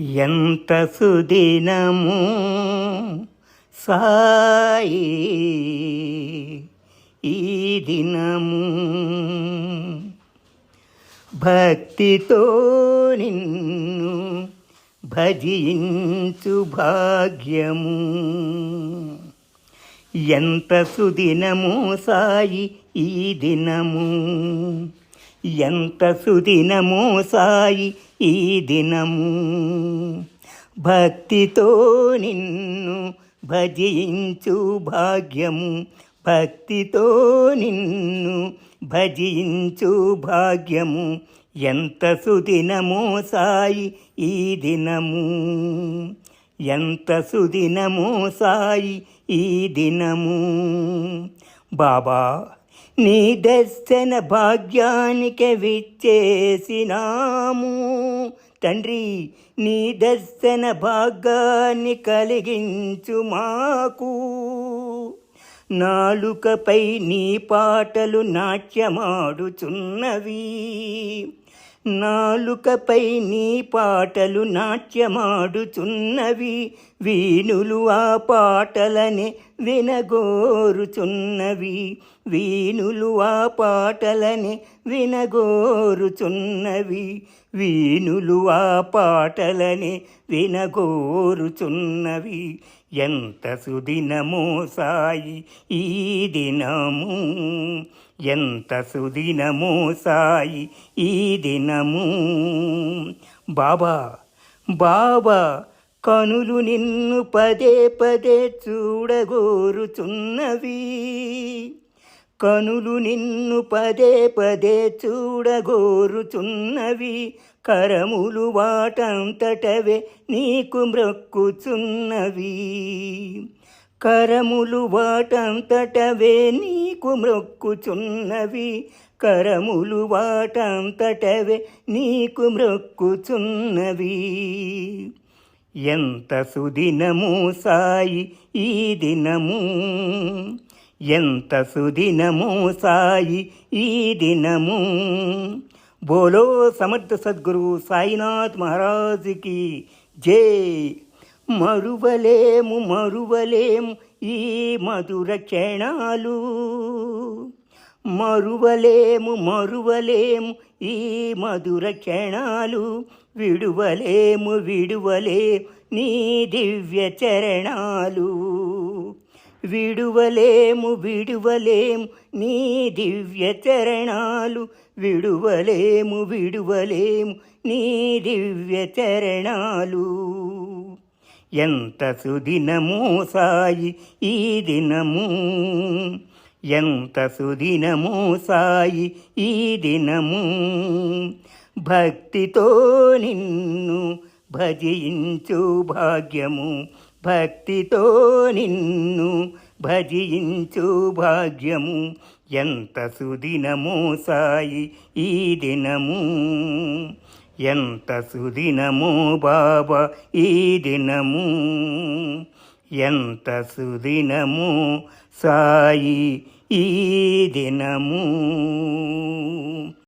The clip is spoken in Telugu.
ఎంత సుదినము సాయి ఈ దినము. భక్తితో నిన్ను భజించు భాగ్యము. ఎంత సుదినము సాయి ఈ దినము. ఎంత సుదినము సాయి ఈ దినము. భక్తితో నిన్ను భజించు భాగ్యము. భక్తితో నిన్ను భజించు భాగ్యము. ఎంత సుదినము సాయి ఈ దినము. ఎంత సుదినము సాయి ఈ దినము. బాబా నీ దర్శన భాగ్యానికి విచ్చేసినాము. తండ్రి నీ దర్శన భాగాన్ని కలిగించు మాకు. నాలుకపై నీ పాటలు నాట్యమాడుచున్నవి. నాలుకపై నీ పాటలు నాట్యమాడుచున్నవి వీణులు ఆ పాటలనే వినగోరుచున్నవి వీణులు ఆ పాటలనే వినగోరుచున్నవి వీణులు ఆ పాటలనే వినగోరుచున్నవి. ఎంత సుదినమో సాయి ఈ దినము ఎంత సుదినము సాయి ఈ దినము. బాబా బాబా కనులు నిన్ను పదే పదే చూడగోరుచున్నవి. కనులు నిన్ను పదే పదే చూడగోరుచున్నవి. కరములు వాటంతటవే నీకు మ్రొక్కుచున్నవి. కరములు వాటంతటవే నీకు మ్రొక్కుచున్నవి కరములు వాటంతటవే నీకు మ్రొక్కుచున్నవి ఎంత సుదినము సాయి ఈ దినము? ఎంత సుదినము సాయి ఈ దినము? బోలో సమర్థ సద్గురు సాయినాథ్ మహారాజుకి జై. మరువలేము మరువలేము ఈ మధుర క్షణాలు. మరువలేము మరువలేము ఈ మధుర క్షణాలు. విడువలేము విడువలేము నీ దివ్య చరణాలు. విడువలేము విడువలేము నీ దివ్య చరణాలు. విడువలేము విడువలేము నీ దివ్య చరణాలు. ఎంత సుదినము సాయి ఈ దినము? ఎంత సుదినము సాయి ఈ దినము? భక్తితో నిన్ను భజించు భాగ్యము. భక్తితో నిన్ను భజించు భాగ్యము. ఎంత సుదినము సాయి ఈ దినము? ఎంత సుదినము బాబా ఈ దినము? ఎంత సుదినము సాయి ఈ దినము?